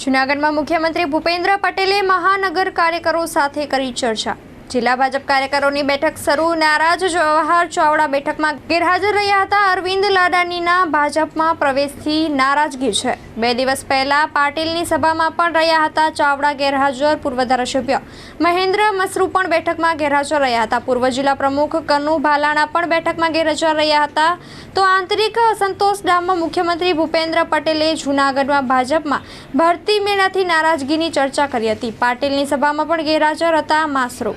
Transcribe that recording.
જૂનાગઢમાં મુખ્યમંત્રી ભૂપેન્દ્ર પટેલે મહાનગર કાર્યકરો સાથે કરી ચર્ચા. જિલ્લા ભાજપ કાર્યકરોની બેઠક શરૂ. નારાજ જવાહર ચાવડા બેઠકમાં ગેરહાજર રહ્યા હતા. અરવિંદ લાડાનીના ભાજપમાં પ્રવેશથી નારાજગી છે. બે દિવસ પહેલા પાટીલની સભામાં પણ રહ્યા હતા. ચાવડા ગેરહાજર, પૂર્વ ધારાસભ્ય મહેન્દ્ર મસરૂ પણ બેઠકમાં ગેરહાજર રહ્યા હતા. પૂર્વ જિલ્લા પ્રમુખ કનુ ભાલાણા પણ બેઠકમાં ગેરહાજર રહ્યા હતા. તો આંતરિક અસંતોષ ડામમાં મુખ્યમંત્રી ભૂપેન્દ્ર પટેલે જૂનાગઢમાં ભાજપમાં ભરતી મેળાથી નારાજગીની ચર્ચા કરી હતી. પાટીલની સભામાં પણ ગેરહાજર હતા માસરૂ.